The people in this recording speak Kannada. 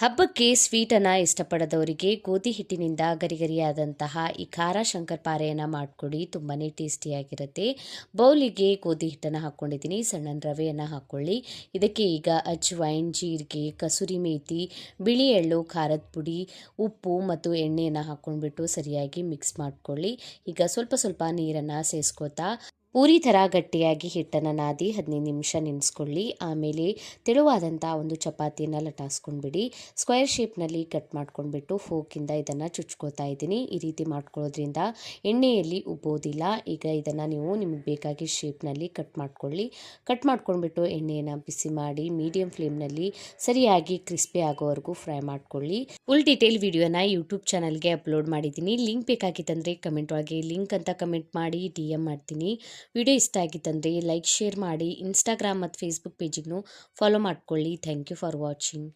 ಹಬ್ಬಕ್ಕೆ ಸ್ವೀಟನ್ನು ಇಷ್ಟಪಡದವರಿಗೆ ಗೋಧಿ ಹಿಟ್ಟಿನಿಂದ ಗರಿಗರಿಯಾದಂತಹ ಈ ಖಾರ ಶಂಕರ್ಪಾರೆಯನ್ನು ಮಾಡಿಕೊಡಿ ತುಂಬಾ ಟೇಸ್ಟಿಯಾಗಿರುತ್ತೆ. ಬೌಲಿಗೆ ಗೋಧಿ ಹಿಟ್ಟನ್ನು ಹಾಕ್ಕೊಂಡಿದ್ದೀನಿ ಸಣ್ಣ ರವೆಯನ್ನು ಹಾಕ್ಕೊಳ್ಳಿ ಇದಕ್ಕೆ ಈಗ ಅಜ್ವೈನ್ ಜೀರಿಗೆ, ಕಸೂರಿ ಮೇಥಿ ಬಿಳಿ ಎಳ್ಳು, ಖಾರದ ಪುಡಿ, ಉಪ್ಪು ಮತ್ತು ಎಣ್ಣೆಯನ್ನು ಹಾಕ್ಕೊಂಡ್ಬಿಟ್ಟು ಸರಿಯಾಗಿ ಮಿಕ್ಸ್ ಮಾಡ್ಕೊಳ್ಳಿ. ಈಗ ಸ್ವಲ್ಪ ಸ್ವಲ್ಪ ನೀರನ್ನು ಸೇರಿಸ್ಕೋತಾ ಪೂರಿ ಥರ ಗಟ್ಟಿಯಾಗಿ ಹಿಟ್ಟನ್ನು ನಾದಿ ಹದಿನೈದು ನಿಮಿಷ ನೆನೆಸ್ಕೊಳ್ಳಿ. ಆಮೇಲೆ ತೆಳುವಾದಂಥ ಒಂದು ಚಪಾತಿಯನ್ನು ಲಟಾಸ್ಕೊಂಡ್ಬಿಡಿ. ಸ್ಕ್ವೇರ್ ಶೇಪ್ನಲ್ಲಿ ಕಟ್ ಮಾಡ್ಕೊಂಡ್ಬಿಟ್ಟು ಫೋಕಿಂದ ಇದನ್ನು ಚುಚ್ಕೋತಾ ಇದ್ದೀನಿ. ಈ ರೀತಿ ಮಾಡ್ಕೊಳ್ಳೋದ್ರಿಂದ ಎಣ್ಣೆಯಲ್ಲಿ ಉಬ್ಬೋದಿಲ್ಲ ಈಗ ಇದನ್ನು ನೀವು ನಿಮಗೆ ಬೇಕಾಗಿ ಶೇಪ್ನಲ್ಲಿ ಕಟ್ ಮಾಡ್ಕೊಳ್ಳಿ. ಕಟ್ ಮಾಡ್ಕೊಂಡ್ಬಿಟ್ಟು ಎಣ್ಣೆಯನ್ನು ಬಿಸಿ ಮಾಡಿ ಮೀಡಿಯಂ ಫ್ಲೇಮ್ನಲ್ಲಿ ಸರಿಯಾಗಿ ಕ್ರಿಸ್ಪಿ ಆಗೋವರೆಗೂ ಫ್ರೈ ಮಾಡ್ಕೊಳ್ಳಿ. ಫುಲ್ ಡೀಟೇಲ್ ವಿಡಿಯೋನ ಯೂಟ್ಯೂಬ್ ಚಾನಲ್ಗೆ ಅಪ್ಲೋಡ್ ಮಾಡಿದ್ದೀನಿ. ಲಿಂಕ್ ಬೇಕಾಗಿತ್ತಂದರೆ ಕಮೆಂಟ್ ಒಳಗೆ ಲಿಂಕ್ ಅಂತ ಕಮೆಂಟ್ ಮಾಡಿ ಡಿ ಎಂ ಮಾಡ್ತೀನಿ. ವಿಡಿಯೋ ಇಷ್ಟ ಆಗಿತ್ತಂದರೆ ಲೈಕ್ ಶೇರ್ ಮಾಡಿ ಇನ್ಸ್ಟಾಗ್ರಾಮ್ ಮತ್ತು ಫೇಸ್ಬುಕ್ ಪೇಜಿಗೂ ಫಾಲೋ ಮಾಡ್ಕೊಳ್ಳಿ. Thank you for watching